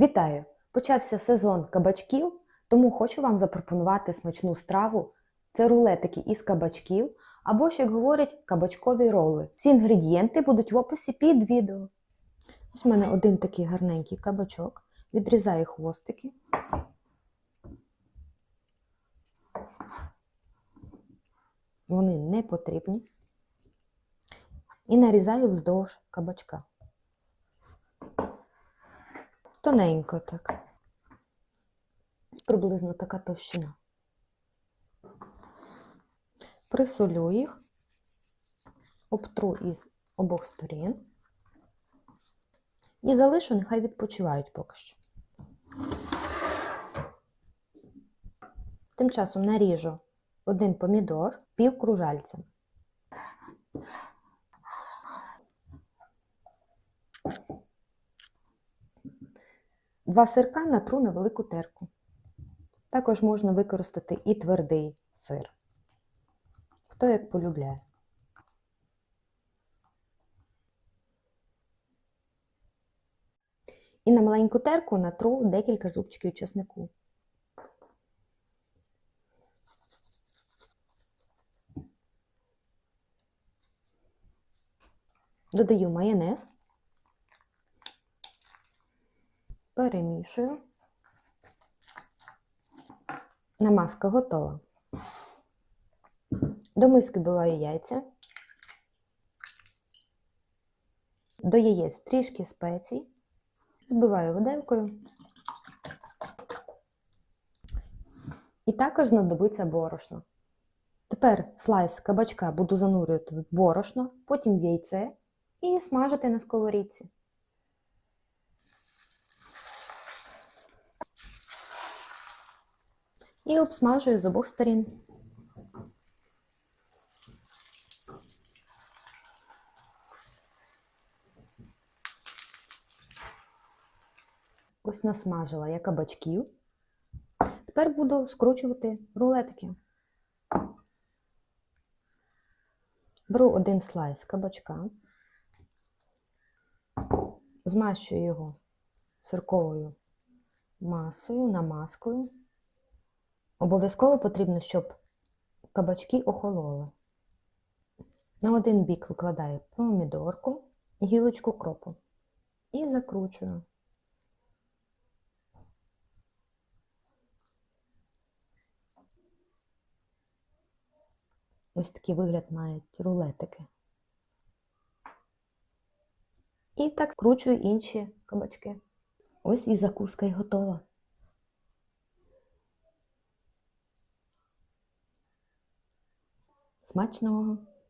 Вітаю! Почався сезон кабачків, тому хочу вам запропонувати смачну страву. Це рулетики із кабачків, або, як говорять, кабачкові роли. Всі інгредієнти будуть в описі під відео. Ось у мене один такий гарненький кабачок. Відрізаю хвостики. Вони не потрібні. І нарізаю вздовж кабачка. Тоненько так. Приблизно така товщина. Присолю їх, обтру із обох сторін і залишу, нехай відпочивають поки що. Тим часом наріжу один помідор пів кружальця. Два сирка натру на велику терку. Також можна використати і твердий сир. Хто як полюбляє. І на маленьку терку натру декілька зубчиків чеснику. Додаю майонез. Перемішую. Намазка готова. До миски биваю яйця. До яєць трішки спецій. Збиваю виделкою. І також знадобиться борошно. Тепер слайс кабачка буду занурювати в борошно, потім в яйце і смажити на сковорідці. І обсмажую з обох сторін. Ось насмажила я кабачків. Тепер буду скручувати рулетики. Беру один слайс кабачка, змащую його сирковою масою, намазкою. Обов'язково потрібно, щоб кабачки охололи. На один бік викладаю помідорку, гілочку кропу і закручую. Ось такий вигляд мають рулетики. І так вкручую інші кабачки. Ось і закуска й готова. Смачного!